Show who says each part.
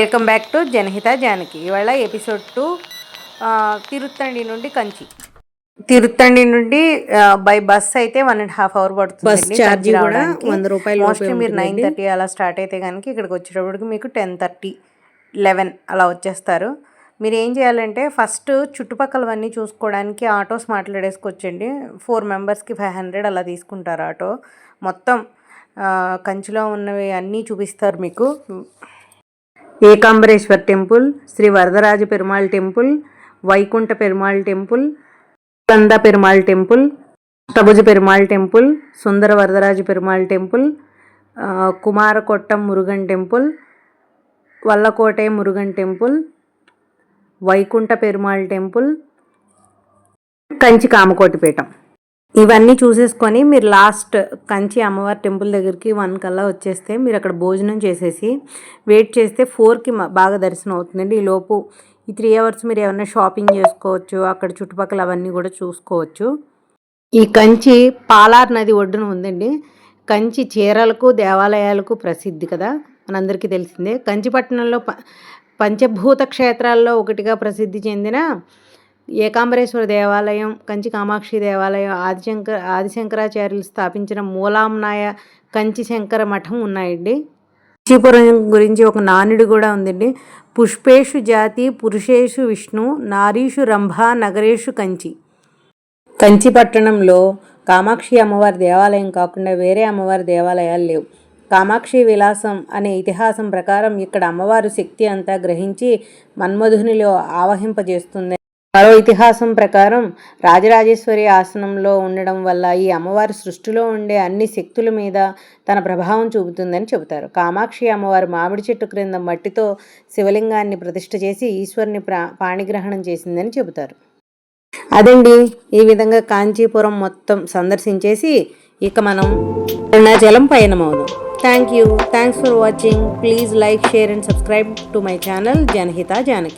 Speaker 1: Welcome back to Janahita Janaki ఇవాళ episode to Tiruttani నుండి కంచి. తిరుత్తండి నుండి బై బస్ అయితే వన్ అండ్ హాఫ్ అవర్ పడుతుంది
Speaker 2: బస్ ఛార్జీ కూడా 100 రూపాయలు
Speaker 1: మోస్ట్లీ మీరు నైన్ థర్టీ అలా స్టార్ట్ అయితే కనుక ఇక్కడికి వచ్చేటప్పటికి మీకు టెన్ థర్టీ లెవెన్ అలా వచ్చేస్తారు. మీరు ఏం చేయాలంటే ఫస్ట్ చుట్టుపక్కలవన్నీ చూసుకోవడానికి ఆటోస్ మాట్లాడేసుకొచ్చండి. ఫోర్ మెంబర్స్కి ఫైవ్ హండ్రెడ్ అలా తీసుకుంటారు ఆటో. మొత్తం కంచిలో ఉన్నవి అన్నీ చూపిస్తారు మీకు. Ekambareswar temple Sri Varadaraja Perumal temple Vaikunta Perumal temple Kanda Perumal temple Ashtabhuja Perumal temple Sundara Varadaraja Perumal temple Kumarakottam Murugan temple Vallakottai Murugan temple Vaikunta Perumal temple Kanchi Kamakoti Peetham ఇవన్నీ చూసేసుకొని మీరు last Kanchi అమ్మవారి temple దగ్గరికి one కల్లా వచ్చేస్తే మీరు అక్కడ భోజనం చేసేసి వెయిట్ చేస్తే ఫోర్కి బాగా దర్శనం అవుతుందండి. ఈ లోపు ఈ త్రీ అవర్స్ మీరు ఏమైనా షాపింగ్ చేసుకోవచ్చు అక్కడ చుట్టుపక్కల అవన్నీ కూడా చూసుకోవచ్చు. ఈ కంచి పాలార్ నది ఒడ్డున ఉందండి. కంచి చీరలకు దేవాలయాలకు ప్రసిద్ధి కదా మనందరికీ తెలిసిందే. కంచిపట్నంలో ప పంచభూత క్షేత్రాల్లో ఒకటిగా ప్రసిద్ధి చెందిన ఏకాంబరేశ్వర దేవాలయం కంచి కామాక్షి దేవాలయం ఆదిశంకర ఆదిశంకరాచార్యులు స్థాపించిన మూలాంనాయ కంచి శంకర మఠం ఉన్నాయండి. కాంచీపురం గురించి ఒక నానుడి కూడా ఉందండి. పుష్పేషు జాతి పురుషేషు విష్ణు నారీషు రంభ నగరేషు కంచి. కంచి పట్టణంలో కామాక్షి అమ్మవారి దేవాలయం కాకుండా వేరే అమ్మవారి దేవాలయాలు లేవు. కామాక్షి విలాసం అనే ఇతిహాసం ప్రకారం ఇక్కడ అమ్మవారు శక్తి అంతా గ్రహించి మన్మధునిలో ఆవహింపజేస్తుంది మరో ఇతిహాసం ప్రకారం రాజరాజేశ్వరి ఆసనంలో ఉండడం వల్ల ఈ అమ్మవారి సృష్టిలో ఉండే అన్ని శక్తుల మీద తన ప్రభావం చూపుతుందని చెబుతారు. కామాక్షి అమ్మవారు మామిడి చెట్టు క్రింద మట్టితో శివలింగాన్ని ప్రతిష్ఠ చేసి ఈశ్వరుని ప్రా పాణిగ్రహణం చేసిందని చెబుతారు. అదండి. ఈ విధంగా కాంచీపురం మొత్తం సందర్శించేసి ఇక మనం Arunachalam పయనమవుదాం. Thank you. Thanks for watching. Please like share and subscribe to my channel Janahita Janaki.